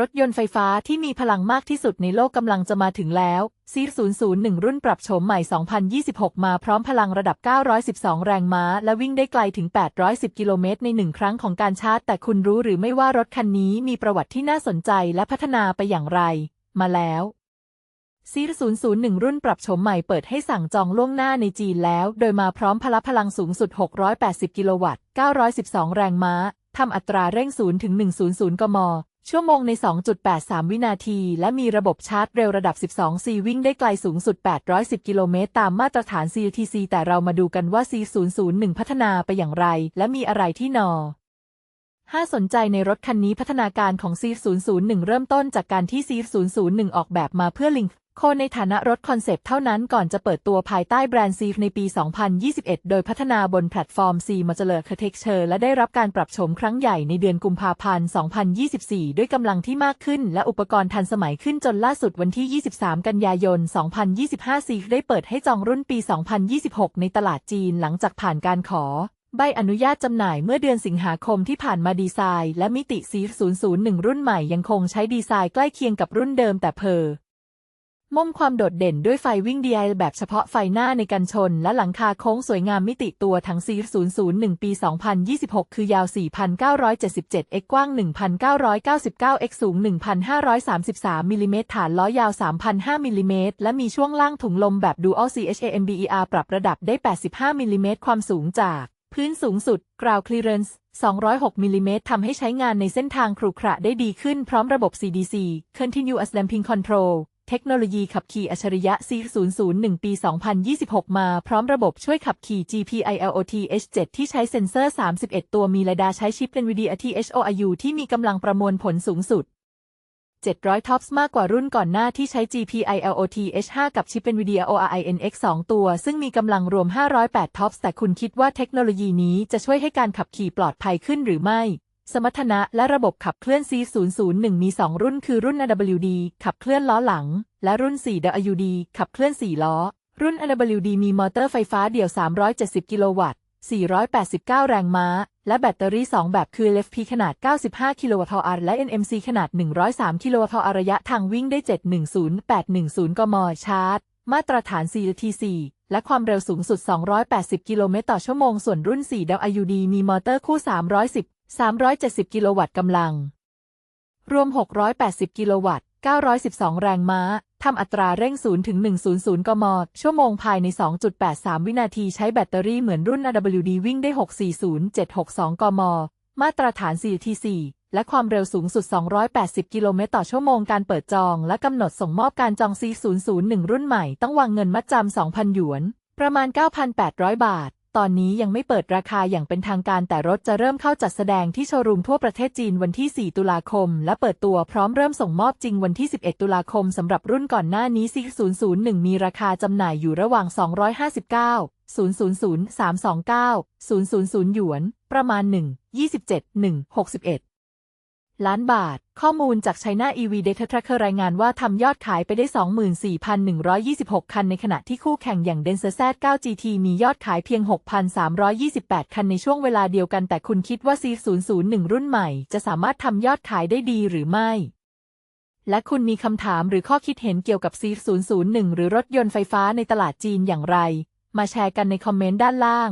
รถยนต์ไฟฟ้าที่มีพลังมากที่สุดในโลกกำลังจะมาถึงแล้ว c 001 รุ่นปรับโฉมใหม่ 2026 มาพร้อมพลังระดับ 912 แรงม้า และวิ่งได้ไกลถึง 810 กิโลเมตรในหนึ่งครั้งของการชาร์จ แต่คุณรู้หรือไม่ว่ารถคันนี้มีประวัติที่น่าสนใจและพัฒนาไปอย่างไร มาแล้ว c 001 รุ่นปรับโฉมใหม่เปิดให้สั่งจองล่วงหน้าในจีนแล้ว โดยมาพร้อมพละพลังสูงสุด 680 กิโลวัตต์ 912 แรงม้าทำอัตราเร่ง 0 ถึง 100 กม ชั่วโมงใน 2.83 วินาที และมีระบบชาร์จเร็วระดับ 12 C วิ่งได้ไกลสูงสุด 810 กิโลเมตร ตามมาตรฐาน CTC แต่เรามาดูกันว่า C001 พัฒนาไปอย่างไร และมีอะไรที่นอ5สนใจในรถคันนี้พัฒนาการของ C001 เริ่มต้นจากการที่ C001 ออกแบบมาเพื่อลิง โคในฐานะรถคอนเซปต์เท่านั้นก่อนจะเปิดตัวภายใต้แบรนด์ C ในปี 2021 โดยพัฒนาบนแพลตฟอร์ม C Modular Architecture และได้รับการปรับโฉมครั้งใหญ่ในเดือนกุมภาพันธ์ 2024 ด้วยกำลังที่มากขึ้นและอุปกรณ์ทันสมัยขึ้นจนล่าสุดวันที่ 23 กันยายน 2025 C ได้เปิดให้จองรุ่นปี 2026 ในตลาดจีนหลังจากผ่านการขอใบอนุญาตจำหน่ายเมื่อเดือนสิงหาคมที่ผ่านมาดีไซน์ และมิติ C001 รุ่นใหม่ยังคงใช้ดีไซน์ใกล้เคียงกับรุ่นเดิมแต่เพอ ม่มความโดดเด่นด้วยไฟวิ่ง DI แบบเฉพาะไฟหน้าในกันชน และหลังคาโค้งสวยงามมิติตัวทั้ง C001 ปี 2026 คือยาว 4,977 x กว้าง 1,999 x สูง 1,533 มิลิเมตรฐานล้อยาว 3,005มิลิเมตรและมีช่วงล่างถุงลมแบบ Dual CHAMBER ปรับระดับได้ 85 มิลิเมตรความสูงจากพื้นสูงสุด Ground Clearance 206มิลิเมตรทำให้ใช้งานในเส้นทางครุขระได้ดีขึ้นพร้อมระบบ CDC Continuous Damping Control เทคโนโลยีขับขี่อัจฉริยะ C001 ปี 2026 มาพร้อมระบบช่วยขับขี่ GPILOT H7 ที่ใช้เซ็นเซอร์ 31 ตัวมีเรดาร์ใช้ชิป NVIDIA THORU ที่มีกำลังประมวลผลสูงสุด 700 TOPS มากกว่ารุ่นก่อนหน้าที่ใช้ GPILOT H5 กับชิป NVIDIA ORINX 2 ตัว ซึ่งมีกำลังรวม 508 TOPS แต่คุณคิดว่าเทคโนโลยีนี้จะช่วยให้การขับขี่ปลอดภัยขึ้นหรือไม่ สมรรถนะและระบบขับเคลื่อน C001 มี 2 รุ่นคือรุ่น AWD ขับเคลื่อนล้อหลัง และรุ่น 4WD ขับเคลื่อน 4 ล้อ รุ่น AWD มีมอเตอร์ไฟฟ้าเดี่ยว 370 กิโลวัตต์ 489 แรงม้า และแบตเตอรี่ 2 แบบคือ LFP ขนาด 95 กิโลวัตต์อและ NMC ขนาด 103 กิโลวัตต์ระยะทางวิ่งได้ 710-810 กม ชาร์จ มาตรฐาน CTC และความเร็วสูงสุด 280 กิโลเมตรต่อชั่วโมง ส่วนรุ่น 4WD มีมอเตอร์คู่ 310 370 กิโลวัตต์กำลัง รวม 680 กิโลวัตต์ 912 แรงม้า ทำอัตราเร่ง 0 ถึง 100 กม ชั่วโมงภายใน 2.83 วินาที ใช้แบตเตอรี่เหมือนรุ่น AWD วิ่งได้ 640-762 กม มาตรฐาน CTC และความเร็วสูงสุด 280 กิโลเมตรต่อชั่วโมง การเปิดจอง และกำหนดส่งมอบการจอง C001 รุ่นใหม่ ต้องวางเงินมัดจำ 2,000 หยวน ประมาณ 9,800 บาท ตอนนี้ยังไม่เปิดราคาอย่างเป็นทางการแต่รถจะเริ่มเข้าจัดแสดงที่โชว์รูมทั่วประเทศจีนวันที่ 4 ตุลาคม และเปิดตัวพร้อมเริ่มส่งมอบจริงวันที่ 11 ตุลาคมสำหรับรุ่นก่อนหน้านี้001 มีราคาจำหน่ายอยู่ระหว่าง 259 000 329 000 หยวน ประมาณ 1 27 1 61 ล้านบาท ข้อมูลจาก China EV Data Tracker รายงานว่าทำยอดขายไปได้ 24,126 คันในขณะที่คู่แข่งอย่าง Denza Z9 GT มียอดขายเพียง 6,328 คันในช่วงเวลาเดียวกัน แต่คุณคิดว่า C001 รุ่นใหม่ จะสามารถทำยอดขายได้ดีหรือไม่ และคุณมีคำถามหรือข้อคิดเห็นเกี่ยวกับ C001 หรือรถยนต์ไฟฟ้าในตลาดจีนอย่างไร มาแชร์กันในคอมเมนต์ด้านล่าง